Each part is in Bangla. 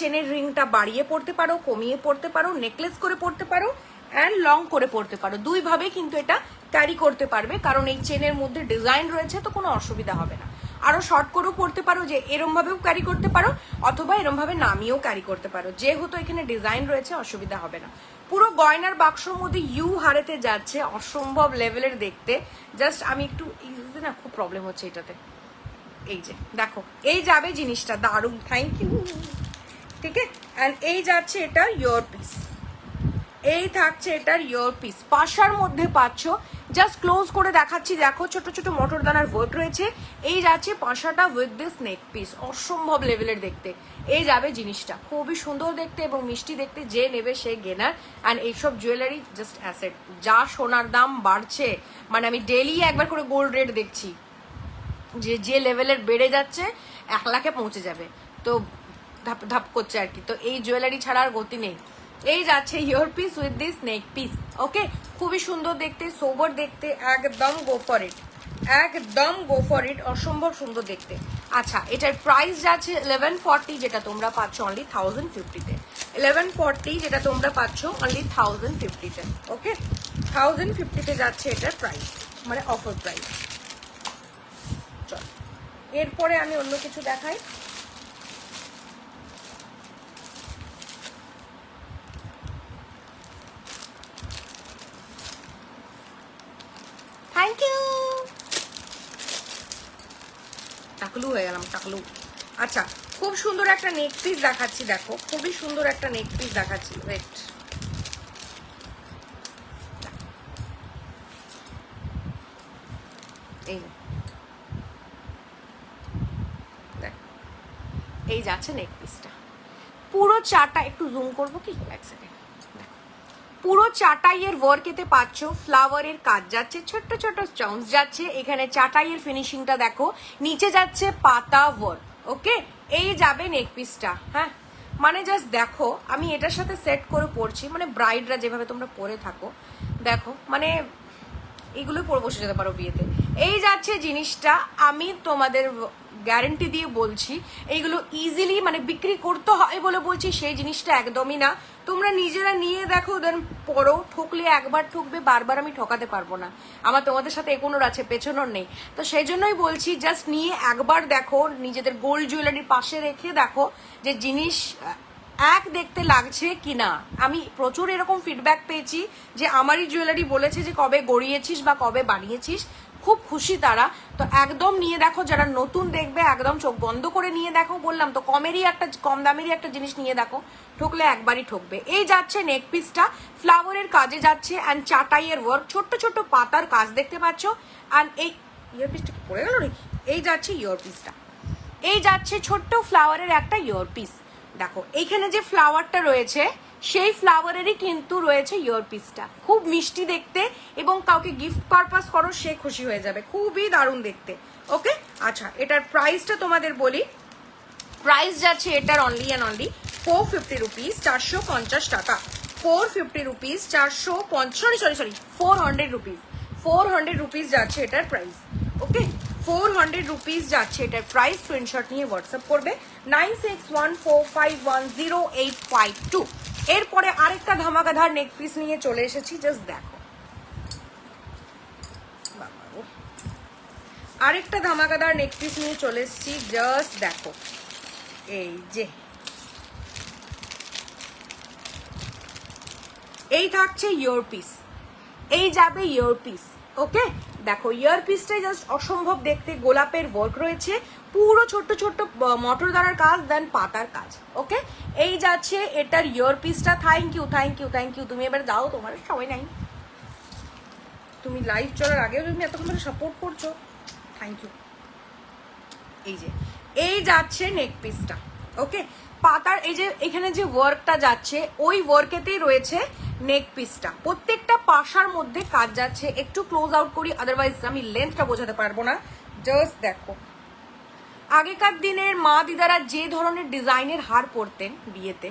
চেনের রিংটা বাড়িয়ে পড়তে পারো, কমিয়ে পড়তে পারো, নেকলেস করে পড়তে পারো অ্যান্ড লং করে পড়তে পারো। দুইভাবে কিন্তু এটা ক্যারি করতে পারবে, কারণ এই চেনের মধ্যে ডিজাইন রয়েছে তো কোনো অসুবিধা হবে না। আরও শর্ট করেও পড়তে পারো, যে এরম ভাবেও ক্যারি করতে পারো, অথবা এরম ভাবে নামিয়েও ক্যারি করতে পারো। যেহেতু এখানে ডিজাইন রয়েছে, অসুবিধা হবে না। পুরো গয়নার বাক্সর মধ্যে ইউ হারেতে যাচ্ছে, অসম্ভব লেভেলের দেখতে। জাস্ট আমি একটু না খুব প্রবলেম হচ্ছে এটাতে। এই যে, দেখো, এই যাবে জিনিসটা, দারুণ থ্যাংক ইউ ঠিক অ্যান্ড এই যাচ্ছে এটা ইয়োর পিস এই থাকছে এটার ইয়ার পিস পাশার মধ্যে পাচ্ছ জাস্ট ক্লোজ করে দেখাচ্ছি, দেখো, ছোট ছোট মোটর দানার ওয়ার্ক রয়েছে। এই যাচ্ছে পাশাটা উইথ দিস নেক পিস অসম্ভব লেভেলের দেখতে। এই যাবে জিনিসটা। খুবই সুন্দর দেখতে এবং মিষ্টি দেখতে, যে নেবে সে গেনার অ্যান্ড এইসব জুয়েলারি জাস্ট অ্যাসেট যা সোনার দাম বাড়ছে মানে আমি ডেলি একবার করে গোল্ড রেট দেখছি। যে যে লেভেলের বেড়ে যাচ্ছে, এক লাখে পৌঁছে যাবে। তো ধাপ ধাপ করছে আর কি। তো এই জুয়েলারি ছাড়া আর গতি নেই। এই যাচ্ছে your piece with this neck piece okay খুবই সুন্দর দেখতে সোবর দেখতে, একদম গো ফর ইট একদম গো ফর ইট অসম্ভব সুন্দর দেখতে। আচ্ছা এটার প্রাইস যাচ্ছে ইলেভেন ফর্টি যেটা তোমরা পাচ্ছ অনলি থাউজেন্ড ফিফটিতে ইলেভেন ফর্টি যেটা তোমরা পাচ্ছ অনলি থাউজেন্ড ফিফটিতে ওকে থাউজেন্ড ফিফটিতে যাচ্ছে এটার প্রাইস মানে অফার প্রাইস চল, এরপরে আমি অন্য কিছু দেখাই। থ্যাংক ইউ টাকলু হয়ে গেলাম, টাকলু। আচ্ছা খুব সুন্দর একটা নেক পিস দেখাচ্ছি, দেখো। খুবই সুন্দর একটা নেক পিস দেখাচ্ছি ওয়েট এই। এই যাচ্ছে নেক পিসটা পুরো চাটা একটু জুম করব কি? এক সেকেন্ড পুরো চাটাইয়ের ওয়ার্কেতে পাচ্ছ ফ্লাওয়ারের কাজ। যাচ্ছে ছোট্ট ছোট্ট স্টোনস যাচ্ছে এখানে চাটাইয়ের ফিনিশিংটা দেখো। নিচে যাচ্ছে পাতা ওয়ার্ক ওকে এই যাবে নেক পিসটা হ্যাঁ? মানে জাস্ট দেখো, আমি এটার সাথে সেট করে পড়ছি মানে ব্রাইডরা যেভাবে তোমরা পরে থাকো, দেখো মানে এগুলো পরে বসে যেতে পারো বিয়েতে। এই যাচ্ছে জিনিসটা, আমি তোমাদের গ্যারেন্টি দিয়ে বলছি, এইগুলো ইজিলি মানে বিক্রি করতে হয় বলে বলছি, সেই জিনিসটা একদমই না। তোমরা নিজেরা নিয়ে দেখো দেন পরো ঠকলে একবার ঠকবে, বারবার আমি ঠকাতে পারব না। আমার তোমাদের সাথে এগোনোর আছে পেছনোর নেই। তো সেই জন্যই বলছি জাস্ট নিয়ে একবার দেখো, নিজেদের গোল্ড জুয়েলারির পাশে রেখে দেখো যে জিনিস এক দেখতে লাগছে কিনা। আমি প্রচুর এরকম ফিডব্যাক পেয়েছি যে আমারই জুয়েলারি বলেছে যে কবে গড়িয়েছিস বা কবে বানিয়েছিস। খুব খুশি তারা। তো একদম নিয়ে দেখো, যারা নতুন দেখবে, একদম চোখ বন্ধ করে নিয়ে দেখো, বললাম তো কমেরই একটা, কম দামেরই একটা জিনিস নিয়ে দেখো, ঠকলে একবারই ঠকবে। এই যাচ্ছে নেক পিসটা ফ্লাওয়ারের কাজে যাচ্ছে অ্যান্ড চাটাইয়ের ওয়ার্ক ছোট্ট ছোট্ট পাতার কাজ দেখতে পাচ্ছ। অ্যান্ড এই ইয়ার পিসটা কি পড়ে গেল নাকি? এই যাচ্ছে ইয়ার পিসটা এই যাচ্ছে ছোট্ট ফ্লাওয়ারের একটা ইয়ার পিস দেখো, এইখানে যে ফ্লাওয়ারটা রয়েছে সেই ফ্লাওয়ারেরই কিন্তু রয়েছে ইয়ার পিসটা খুব মিষ্টি দেখতে এবং কাউকে গিফট পারপাস করো, সে খুশি হয়ে যাবে। খুবই দারুণ দেখতে। ওকে? আচ্ছা এটার প্রাইসটা তোমাদের বলি। প্রাইস যাচ্ছে এটার only and only four fifty rupees চারশো পঞ্চাশ টাকা। ফোর ফিফটি রুপিস চারশো sorry sorry sorry four hundred rupees four hundred rupees যাচ্ছে এটার price okay? Four hundred rupees যাচ্ছে এটার প্রাইস স্ক্রিনশট নিয়ে হোয়াটসঅ্যাপ করবে। Nine six one four five one zero eight five two এরপরে আরেকটা ধামাকাধার নেক পিস নিয়ে চলে এসেছি জাস্ট দেখো। আরেকটা ধামাকাদার নেক পিস নিয়ে চলে এসেছি জাস্ট দেখো। এই যে। এই থাকছে ইয়ার পিস এই যাবে ইয়ার পিস ওকে, দেখো ইয়ার পিসটাই জাস্ট অসম্ভব দেখতে গোলাপের ওয়ার্ক রয়েছে। পুরো ছোট্ট ছোট্ট মটর দানার কাজ দেন পাতার কাজ, ওকে? এই যাচ্ছে এটার ইয়ার পিসটা thank you thank you thank you তুমি এবার দাও তোমার সবাই নাই। তুমি লাইভ চলার আগেও তুমি এতক্ষণ ধরে সাপোর্ট করছ। থ্যাংক ইউ এই যে, এই যাচ্ছে নেক পিসটা ওকে? পাতার এই যে এখানে যে ওয়ার্কটা যাচ্ছে, ওই ওয়ার্কেতেই রয়েছে নেক পিসটা প্রত্যেকটা পাশার মধ্যে কাজ যাচ্ছে। একটু ক্লোজ আউট করি আদারওয়াইজ আমি লেন্থটা বোঝাতে পারব না। জাস্ট দেখো। আগেকার দিনের মা দিদারা যে ধরনের ডিজাইনের হার পরতেন বিয়েতে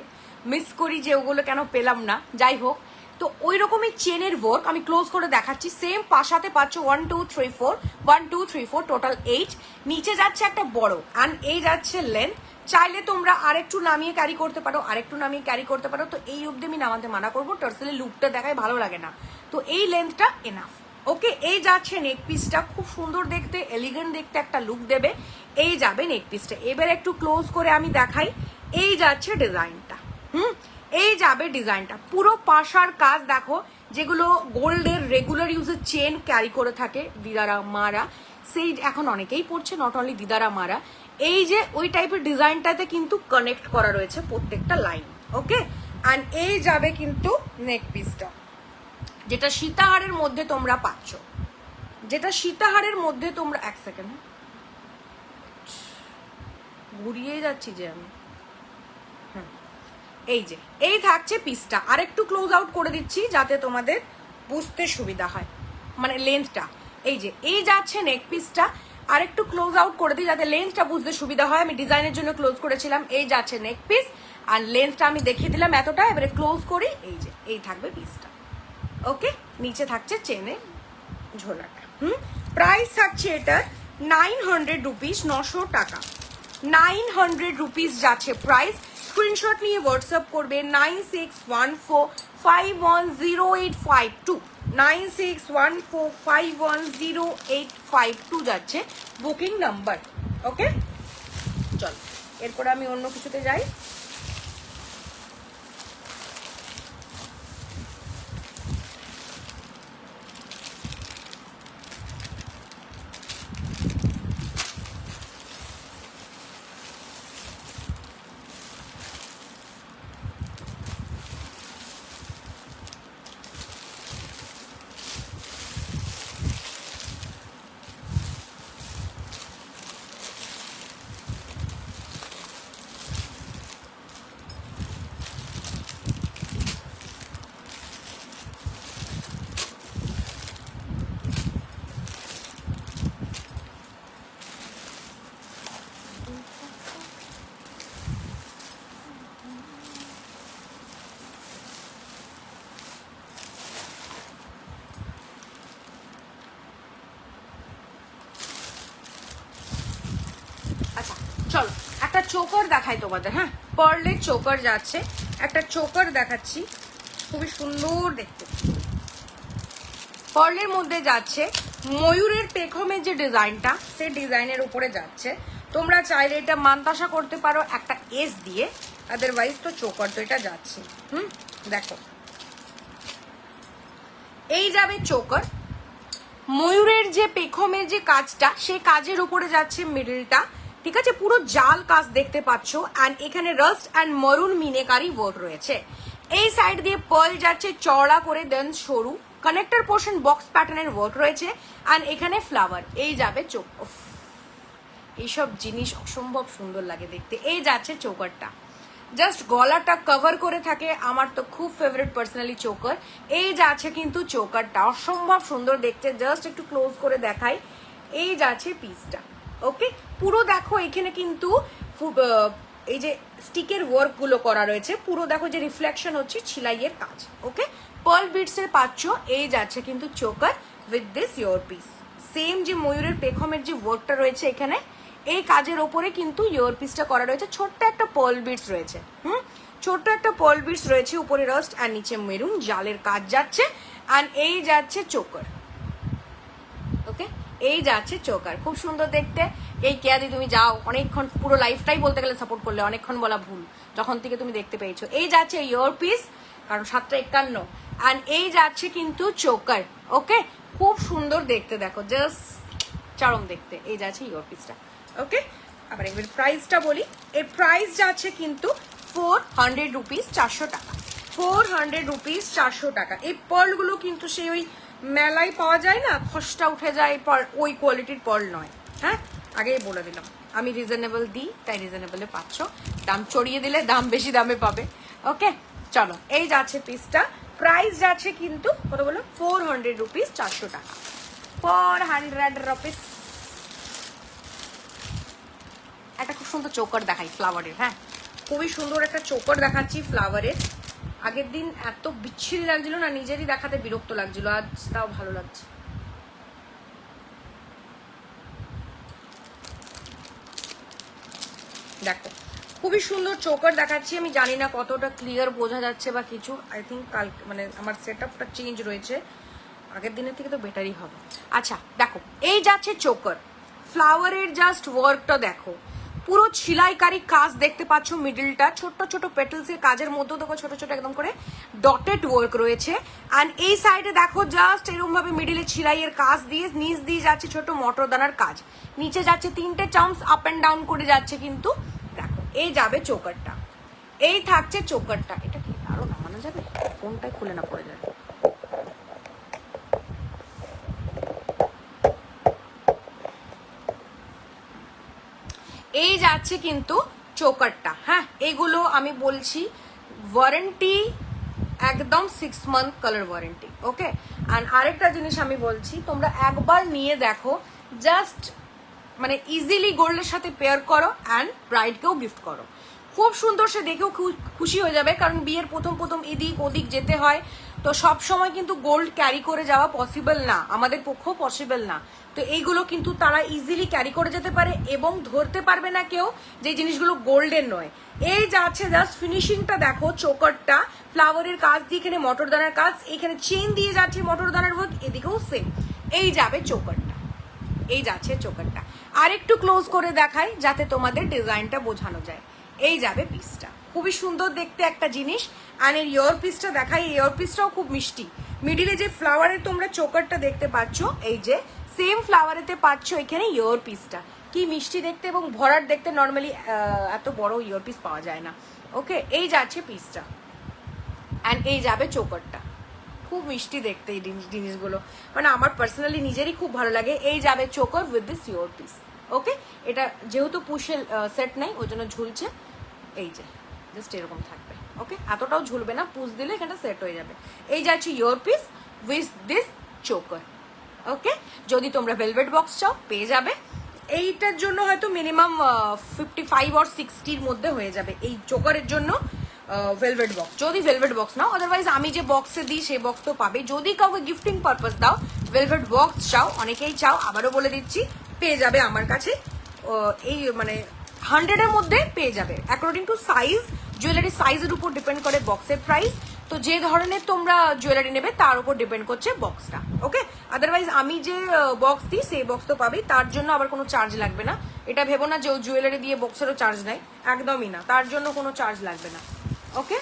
মিস করি যে ওগুলো কেন পেলাম না, যাই হোক। তো ওই রকমই চেনের ওয়ার্ক আমি ক্লোজ করে দেখাচ্ছি। সেম পাশাতে পাচ্ছ one two three four one two three four total eight নিচে যাচ্ছে একটা বড় অ্যান্ড এই যাচ্ছে লেন্থ চাইলে তোমরা আরেকটু নামিয়ে ক্যারি করতে পারো, আরেকটু নামিয়ে ক্যারি করতে পারো। তো এই অবধি আমি নামাতে মানা করব টার্সেলের লুকটা দেখায় ভালো লাগে না। তো এই লেন্থটা এনাফ ওকে এই যাচ্ছে নেক পিসটা খুব সুন্দর দেখতে এলিগেন্ট দেখতে একটা লুক দেবে। এই যাবে নেক পিসটা এবার একটু ক্লোজ করে আমি দেখাই। এই যাচ্ছে ডিজাইনটা হুম? এই যাবে ডিজাইনটা পুরো পাশার কাজ দেখো, যেগুলো গোল্ডের রেগুলার ইউজের চেন ক্যারি করে থাকে, দিদারা, মারা। সেই এখন অনেকেই পড়ছে নট অনলি দিদারা, মারা। এই যে ওই টাইপের ডিজাইনটাতে কিন্তু কানেক্ট করা রয়েছে প্রত্যেকটা লাইন ওকে অ্যান্ড এই যাবে কিন্তু নেক পিসটা যেটা সীতাহারের মধ্যে তোমরা পাচ্ছ। যেটা সীতাহারের মধ্যে তোমরা, এক সেকেন্ড ঘুরিয়ে যাচ্ছি যে আমি। এই যে, এই থাকছে পিসটা আর একটু ক্লোজ আউট করে দিচ্ছি যাতে তোমাদের বুঝতে সুবিধা হয় মানে লেন্থটা এই যে, এই যাচ্ছে নেক পিসটা আর একটু ক্লোজ আউট করে দিই যাতে লেন্সটা বুঝতে সুবিধা হয়। আমি ডিজাইনের জন্য ক্লোজ করেছিলাম, এই যাচ্ছে নেক পিস আর লেন্সটা আমি দেখিয়ে দিলাম এতটা, এবারে ক্লোজ করি, এই যে, এই থাকবে পিসটা ওকে নিচে থাকছে চেনে ঝোলাটা। হুম? প্রাইস থাকছে এটার নাইন হান্ড্রেড রুপিস নশো টাকা। নাইন হান্ড্রেড রুপিস যাচ্ছে প্রাইস স্ক্রিনশট নিয়ে হোয়াটসঅ্যাপ করবে nine six one four five one zero eight five two nine six one four five one zero eight five two যাচ্ছে বুকিং নাম্বার ওকে চল। এরপরে আমি অন্য কিছুতে যাই আচ্ছা চলো একটা চোকার দেখাই তোমাদের হ্যাঁ? পার্লের চোকার যাচ্ছে। একটা চোকার দেখাচ্ছি। খুবই সুন্দর দেখতে। পার্লের মধ্যে যাচ্ছে ময়ূরের পেখমের যে ডিজাইনটা, সেই ডিজাইনের উপরে যাচ্ছে। তোমরা চাইলে এটা মান্তাসা করতে পারো একটা এস দিয়ে। আদারওয়াইজ তো চোকার, তো এটা যাচ্ছে। হুম? দেখো। এই যাবে চোকার। ময়ূরের যে পেখমের যে কাজটা, সেই কাজের উপরে যাচ্ছে মিডলটা। ঠিক আছে, পুরো জাল কাজ দেখতে পাচ্ছ অ্যান্ড এখানে rust and maroon meenakari work রয়েছে। এই সাইড দিয়ে পার্ল যাচ্ছে, চওড়া করে দেন সরু কানেক্টর পোর্শন বক্স প্যাটার্নের ওয়ার্ক রয়েছে অ্যান্ড এখানে ফ্লাওয়ার এই যাবে চোখ। এইসব জিনিস অসম্ভব সুন্দর লাগে দেখতে। এই যাচ্ছে চৌকারটা জাস্ট গলাটা কভার করে থাকে আমার তো খুব ফেভারিট পার্সোনালি চোকার এই যাচ্ছে কিন্তু চোকারটা অসম্ভব সুন্দর দেখতে জাস্ট একটু ক্লোজ করে দেখাই। এই যাচ্ছে পিসটা ওকে পুরো দেখো এখানে কিন্তু এই যে স্টিকের ওয়ার্কগুলো করা রয়েছে, পুরো দেখো যে রিফ্লেকশন হচ্ছে ছিলাইয়ের কাজ ওকে পার্ল বিটস এর পাচ্ছ এই যাচ্ছে কিন্তু choker with this your piece same যে ময়ূরের পেখমের যে ওয়ার্কটা রয়েছে এখানে, এই কাজের ওপরে কিন্তু ইয়োর পিসটা করা রয়েছে। ছোট্ট একটা পল বিটস রয়েছে, হুম? ছোট্ট একটা পল বিটস রয়েছে উপরে রাস্ট আর নিচে মেরুন জালের কাজ যাচ্ছে আর এই যাচ্ছে চোকার। এই যাচ্ছে চোকার। খুব সুন্দর দেখতে। এই কেয়াদি তুমি যাও, অনেকক্ষণ পুরো লাইফটাই বলতে গেলে সাপোর্ট করলে, অনেকক্ষণ বলা ভুল। যখন থেকে তুমি দেখতে পেয়েছ। এই যাচ্ছে ইয়োর পিস কারণ সাতটা একান্ন। অ্যান্ড এই যাচ্ছে কিন্তু চোকার ওকে খুব সুন্দর দেখতে, দেখো জাস্ট চরম দেখতে। এই যাচ্ছে ইয়োর পিসটা ওকে আবার এবার প্রাইসটা বলি। এর প্রাইস যাচ্ছে কিন্তু ফোর হান্ড্রেড রুপিস চারশো টাকা। ফোর হান্ড্রেড রুপিস চারশো টাকা। এই পার্লগুলো কিন্তু সেই ওই মেলায় পাওয়া যায় না, খসটা উঠে যায় পার্ল ওই কোয়ালিটির পর নয়। হ্যাঁ? আগেই বলে দিলাম। আমি রিজনেবল দিই, তাই রিজনেবলে পাচ্ছ। দাম চড়িয়ে দিলে দাম বেশি দামে পাবে। ওকে চলো, এই যাচ্ছে পিসটা প্রাইস যাচ্ছে কিন্তু, কত বলো? ফোর হান্ড্রেড রুপিস চারশো টাকা। ফোর হান্ড্রেড রুপিস একটা খুব সুন্দর চোকার দেখাই ফ্লাওয়ারের হ্যাঁ? খুবই সুন্দর একটা চোকার দেখাচ্ছি ফ্লাওয়ারের আগের দিন এত বিচ্ছিরি লাগছিল না, নিজেরই দেখাতে বিরক্ত লাগছিল, আজ তাও ভালো লাগছে। দেখো, খুবই সুন্দর চোকার দেখাচ্ছি, আমি জানি না কতটা ক্লিয়ার বোঝা যাচ্ছে বা কিছু। আই থিঙ্ক কাল মানে আমার সেট আপটা চেঞ্জ রয়েছে। আগের দিনের থেকে তো বেটারই হবে। আচ্ছা দেখো, এই যাচ্ছে চোকার। ফ্লাওয়ারের জাস্ট ওয়ার্কটা দেখো। পুরো ছিলাইকারি কাজ দেখতে পাচ্ছ মিডিলটা ছোট্ট ছোট পেটেলসের কাজের মধ্যেও দেখো ছোট ছোট একদম করে ডটেড ওয়ার্ক রয়েছে। অ্যান্ড এই সাইডে দেখো জাস্ট এরকম ভাবে মিডিলে ছিলাইয়ের কাজ দিয়ে নিচ দিয়ে যাচ্ছে ছোট মটর দানার কাজ। নিচে যাচ্ছে তিনটে চামস আপ অ্যান্ড ডাউন করে যাচ্ছে কিন্তু দেখো, এই যাবে চোকারটা এই থাকছে চোকারটা এটা কি? আরও নামানো যাবে? ফোনটাই খুলে না, পড়ে যাবে। এই যাচ্ছে কিন্তু চোকারটা হ্যাঁ এইগুলো আমি বলছি ওয়ারেন্টি একদম six month colour warranty okay and আরেকটা জিনিস আমি বলছি, তোমরা একবার নিয়ে দেখো জাস্ট মানে ইজিলি গোল্ডের সাথে পেয়ার করো অ্যান্ড ব্রাইডকেও গিফট করো। খুব সুন্দর সে দেখেও খুশি হয়ে যাবে, কারণ বিয়ের প্রথম প্রথম এদিক ওদিক যেতে হয়। তো সব সময় কিন্তু গোল্ড ক্যারি করে যাওয়া পসিবল না। আমাদের পক্ষেও পসিবল না। তো এইগুলো কিন্তু তারা ইজিলি ক্যারি করে যেতে পারে এবং ধরতে পারবে না কেউ যে জিনিসগুলো গোল্ডের নয়। এই যাচ্ছে জাস্ট ফিনিশিংটা দেখো চোকারটা ফ্লাওয়ারের কাজ দিয়ে এখানে মটর দানার কাজ, এখানে চেন দিয়ে যাচ্ছে মটর দানার ওয়ার্ক এদিকেও সেম এই যাবে চোকারটা এই যাচ্ছে চোকারটা আর একটু ক্লোজ করে দেখাই, যাতে তোমাদের ডিজাইনটা বোঝানো যায়। এই যাবে পিসটা খুবই সুন্দর দেখতে একটা জিনিস। আর এর ইয়র পিসটা দেখাই ইয়র পিসটাও খুব মিষ্টি। মিডিলে যে ফ্লাওয়ারের তোমরা চোকারটা দেখতে পাচ্ছ, এই যে সেম ফ্লাওয়ারেতে পাচ্ছ এখানে ইয়র পিসটা কি মিষ্টি দেখতে এবং ভরাট দেখতে নর্মালি এত বড় ইয়র পিস পাওয়া যায় না। ওকে এই যাচ্ছে পিসটা অ্যান্ড এই যাবে চোকারটা খুব মিষ্টি দেখতে এই জিনিসগুলো। মানে আমার পার্সোনালি নিজেরই খুব ভালো লাগে। এই যাবে choker with this your piece okay এটা যেহেতু পুষের সেট নেই, ওই জন্য ঝুলছে। এই যে জাস্ট এরকম থাকবে। ওকে এতটাও ঝুলবে না পুষ দিলে এখানে সেট হয়ে যাবে। এই যাচ্ছে your piece with this choker okay যদি তোমরা ভেলভেট বক্স চাও, পেয়ে যাবে। এইটার জন্য হয়তো মিনিমাম ফিফটি ফাইভ অর সিক্সটির মধ্যে হয়ে যাবে এই চোকারের জন্য ভেলভেট বক্স যদি ভেলভেট বক্স নাও আদারওয়াইজ আমি যে বক্সে দিই, সেই বক্স তো পাবে। যদি কাউকে গিফটিং পারপাস দাও ভেলভেট বক্স চাও, অনেকেই চাও, আবারও বলে দিচ্ছি, পেয়ে যাবে আমার কাছে এই মানে হান্ড্রেডের মধ্যে পেয়ে যাবে। অ্যাকর্ডিং টু সাইজ জুয়েলারি সাইজের উপর ডিপেন্ড করে বক্সের প্রাইস তো যে ধরনের তোমরা জুয়েলারি নেবে, তার উপর ডিপেন্ড করছে বক্সটা ওকে আদারওয়াইজ আমি যে বক্স দিই, সেই বক্স তো পাবেই। তার জন্য আবার কোনো চার্জ লাগবে না। এটা ভেবো না যে ও জুয়েলারি দিয়ে বক্সেরও চার্জ নেয়। একদমই না। তার জন্য কোনো চার্জ লাগবে না ওকে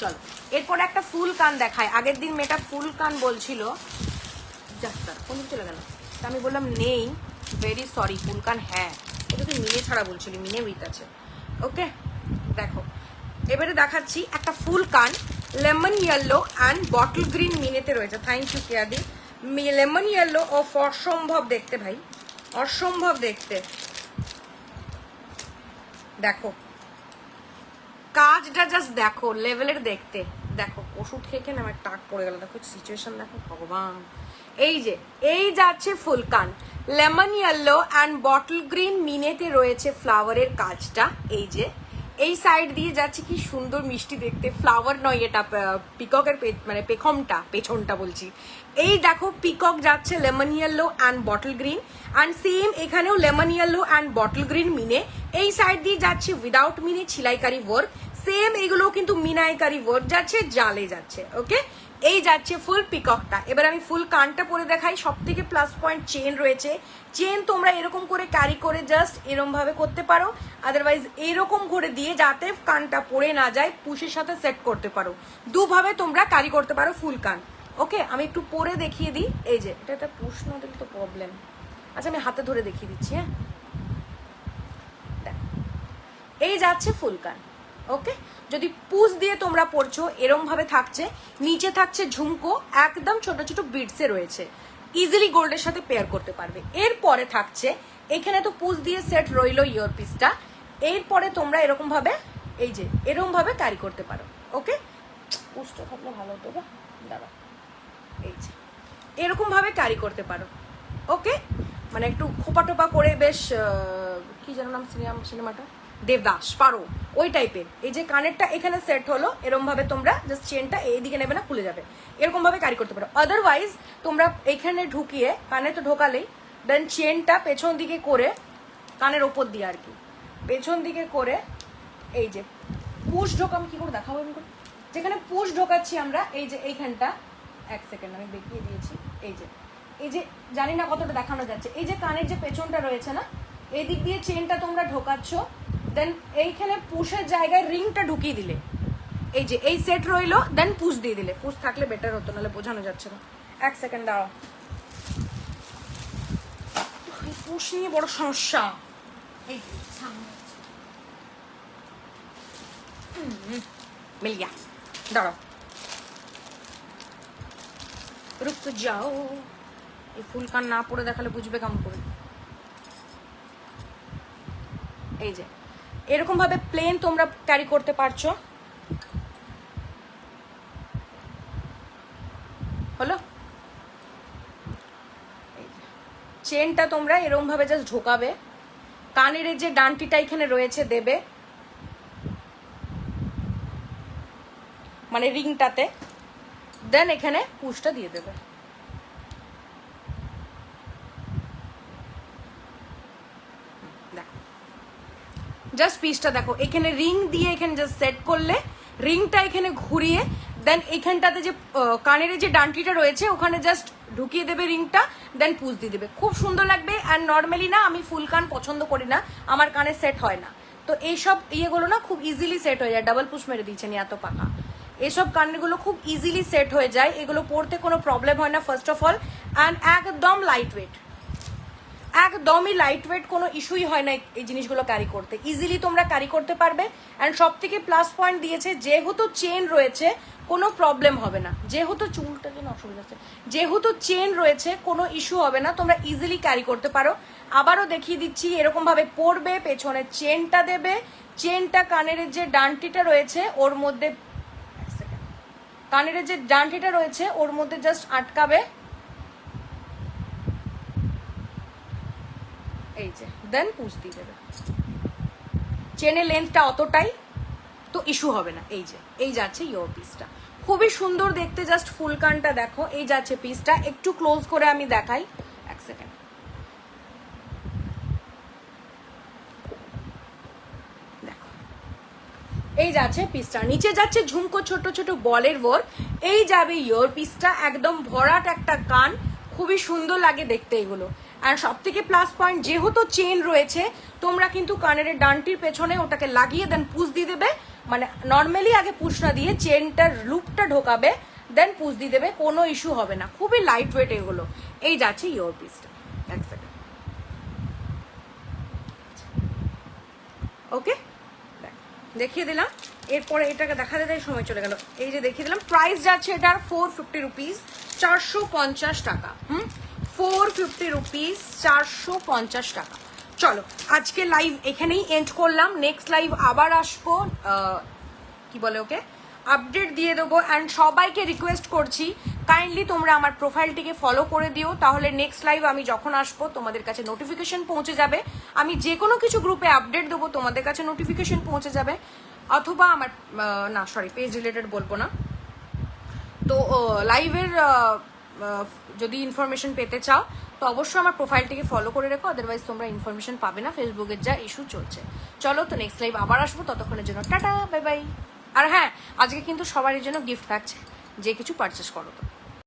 চলো। এরপর একটা ফুল কান দেখায় আগের দিন মেয়েটা ফুল কান বলছিল যাত্রা কোন চলে গেল। তা আমি বললাম, নেই ভেরি সরি ফুল কান হ্যাঁ। এটা তুই মিনে ছাড়া বলছিলি, মিনে উইথ আছে ওকে দেখো, এবারে দেখাচ্ছি একটা ফুল কান, lemon yellow and bottle green মিনেতে রয়েছে। থ্যাংক ইউ কেয়াদি লেমন ইয়েলো ও অসম্ভব দেখতে ভাই, অসম্ভব দেখতে। দেখো, কাজটা জাস্ট দেখো লেভেলের দেখতে। দেখো, ওষুধ খেয়ে খেয়ে আমার টাক পড়ে গেল। দেখো সিচুয়েশন দেখো, ভগবান। এই যে, এই যাচ্ছে ফুলকান lemon yellow and bottle green মিনেতে রয়েছে ফ্লাওয়ারের কাজটা। এই যে এই সাইড দিয়ে যাচ্ছে কি সুন্দর মিষ্টি দেখতে। ফ্লাওয়ার নয় এটা পিককের মানে পেখমটা, পেছনটা বলছি। এই দেখো পিকক যাচ্ছে lemon yellow and bottle green and same এখানেও lemon yellow and bottle green মিনে। এই সাইড দিয়ে যাচ্ছে উইদাউট মিনে ছিলাইকারি ওয়ার্ক সেম এগুলো কিন্তু মিনাইকারি ওয়ার্ক যাচ্ছে জালে যাচ্ছে ওকে এই যাচ্ছে ফুল পিককটা এবার আমি ফুল কানটা পরে দেখাই সব থেকে প্লাস পয়েন্ট চেন রয়েছে। চেন তোমরা এরকম করে ক্যারি করে জাস্ট এরকম ভাবে করতে পারো। আদারওয়াইজ এরকম করে দিয়ে যাতে কানটা পরে না যায় পুষের সাথে সেট করতে পারো। দুভাবে তোমরা ক্যারি করতে পারো ফুল কান। ওকে আমি একটু পরে দেখিয়ে দিই। এই যে, এটা একটা পুষ না দিলে তো প্রবলেম আচ্ছা আমি হাতে ধরে দেখিয়ে দিচ্ছি হ্যাঁ? এই যাচ্ছে ফুলকান ওকে? যদি পুষ দিয়ে তোমরা পড়ছো, এরম ভাবে থাকছে, নিচে থাকছে ঝুমকো, একদম ছোট ছোট বিটসে রয়েছে। ইজিলি গোল্ডের সাথে পেয়ার করতে পারবে। এরপরে থাকছে, এখানে তো পুষ দিয়ে সেট রইল ইয়ার পিসটা এরপরে তোমরা এরকম ভাবে, এই যে এরকম ভাবে ক্যারি করতে পারো। ওকে? পুষটা থাকলে ভালো হতো গো। দাঁড়া এই যে, এরকম ভাবে ক্যারি করতে পারো। ওকে? মানে একটু খোপা টোপা করে বেশ কি যেন নাম সিনেমা সিনেমাটা? দেবদাস, পারো। ওই টাইপের এই যে কানেরটা এখানে সেট হলো এরকম ভাবে তোমরা জাস্ট চেনটা এইদিকে নেবে না, খুলে যাবে। এরকম ভাবে ক্যারি করতে পারো। আদারওয়াইজ তোমরা এখানে ঢুকিয়ে কানে তো ঢোকালেই দেন চেনটা পেছন দিকে করে কানের ওপর দিয়ে আর কি। পেছন দিকে করে এই যে পুশ ঢোকাম, কি করে দেখাবো আমি করে? যেখানে পুষ ঢোকাচ্ছি আমরা, এই যে এইখানটা, এক সেকেন্ড আমি দেখিয়ে দিয়েছি। এই যে এই যে জানি না কতটা দেখানো যাচ্ছে। এই যে কানের যে পেছনটা রয়েছে না এই দিক দিয়ে চেনটা তোমরা ঢোকাচ্ছ দেন এইখানে পুশের জায়গায় রিংটা ঢুকিয়ে দিলে। এই যে এই সেট রইল দেন পুশ দিয়ে দিলে। পুশ থাকলে বেটার হতো, নাহলে বোঝানো যাচ্ছে না। এক সেকেন্ড দাঁড়াও। পুশ নিয়ে বড় সমস্যা। দাঁড়াও। যাও। এই ফুল কান না পরে দেখালে বুঝবে কেমন করে। এই যে। এরকম ভাবে প্লেন তোমরা ক্যারি করতে পারছ। হলো? চেনটা তোমরা এরকম ভাবে জাস্ট ঢোকাবে। কানের যে ডানটিটা এখানে রয়েছে দেবে। মানে রিংটাতে দেন এখানে পুশটা দিয়ে দেবে। জাস্ট পিসটা দেখো। এখানে রিং দিয়ে এখানে জাস্ট সেট করলে রিংটা এখানে ঘুরিয়ে দেন এখানটাতে যে কানের যে ডান্টিটা রয়েছে, ওখানে জাস্ট ঢুকিয়ে দেবে রিংটা দেন পুষ দিয়ে দেবে। খুব সুন্দর লাগবে অ্যান্ড নর্মালি না, আমি ফুল কান পছন্দ করি না, আমার কানে সেট হয় না। তো এইসব ইয়েগুলো না খুব ইজিলি সেট হয়ে যায় ডাবল পুশ মেরে দিয়েছেন এত পাকা। এসব কানেরগুলো খুব ইজিলি সেট হয়ে যায়, এগুলো পড়তে কোনো প্রবলেম হয় না ফার্স্ট অফ অল অ্যান্ড একদম লাইট ওয়েট একদমই লাইট ওয়েট কোনো ইস্যুই হয় না এই- জিনিসগুলো ক্যারি করতে। ইজিলি তোমরা ক্যারি করতে পারবে। অ্যান্ড সব থেকে প্লাস পয়েন্ট দিয়েছে, যেহেতু চেন রয়েছে, কোনো প্রবলেম হবে না। যেহেতু চুলটা যেন অসুবিধা হচ্ছে। যেহেতু চেন রয়েছে, কোনো ইস্যু হবে না, তোমরা ইজিলি ক্যারি করতে পারো। আবারও দেখিয়ে দিচ্ছি এরকম ভাবে পরবে, পেছনে চেনটা দেবে। চেনটা কানের যে ডান্টিটা রয়েছে, ওর মধ্যে কানের যে ডান্টিটা রয়েছে, ওর মধ্যে জাস্ট আটকাবে। এই যে দেন পুষ দিয়ে দেবে। চেনের লেন্থটা অতটাই তো ইস্যু হবে না। এই যে, এই যাচ্ছে ইয়োর পিসটা খুবই সুন্দর দেখতে জাস্ট ফুল কানটা দেখো, এই যাচ্ছে পিসটা একটু ক্লোজ করে আমি দেখাই, এক সেকেন্ড এই যাচ্ছে পিসটা নিচে যাচ্ছে ঝুমকো ছোট ছোট বলের ওয়ার্ক এই যাবে ইয়োর পিসটা একদম ভরাট একটা কান। খুবই সুন্দর লাগে দেখতে এগুলো। আর সব থেকে প্লাস পয়েন্ট যেহেতু চেন রয়েছে তোমরা কিন্তু কানের ডানটির পেছনে ওটাকে লাগিয়ে দেন পুষ দিয়ে দেবে। মানে নর্মালি আগে পুষ না দিয়ে চেনটার লুপটা ঢোকাবে দেন পুষ দিয়ে দেবে কোনো ইস্যু হবে না। খুবই লাইট ওয়েট এগুলো। এই যাচ্ছে ইয়োর পিসটা এক ওকে দেখ, দেখিয়ে দিলাম। এরপরে এটাকে দেখাতে দেয় সময় চলে গেল। এই যে দেখিয়ে দিলাম প্রাইস যাচ্ছে এটার ফোর ফিফটি রুপিস চারশো পঞ্চাশ টাকা। হুম? ফোর ফিফটি রুপিস চারশো পঞ্চাশ টাকা। চলো, আজকে লাইভ এখানেই এন্ড করলাম। নেক্সট লাইভ আবার আসব কি বলে ওকে? আপডেট দিয়ে দেবো। অ্যান্ড সবাইকে রিকোয়েস্ট করছি কাইন্ডলি তোমরা আমার প্রোফাইলটিকে ফলো করে দিও। তাহলে নেক্সট লাইভ আমি যখন আসব, তোমাদের কাছে নোটিফিকেশন পৌঁছে যাবে। আমি যে কোনো কিছু গ্রুপে আপডেট দেবো, তোমাদের কাছে নোটিফিকেশন পৌঁছে যাবে। অথবা আমার না সরি পেজ রিলেটেড বলব না। তো লাইভের যদি ইনফরমেশন পেতে চাও, তো অবশ্যই আমার প্রোফাইলটিকে ফলো করে রেখো আদারওয়াইজ তোমরা ইনফরমেশন পাবে না, ফেসবুকের যা ইস্যু চলছে। চলো তো নেক্সট লাইভ আবার আসব, ততক্ষণের জন্য টাটা বাই বাই আর হ্যাঁ আজকে কিন্তু সবারই জন্য গিফট থাকছে, যে কিছু পারচেস করো তো।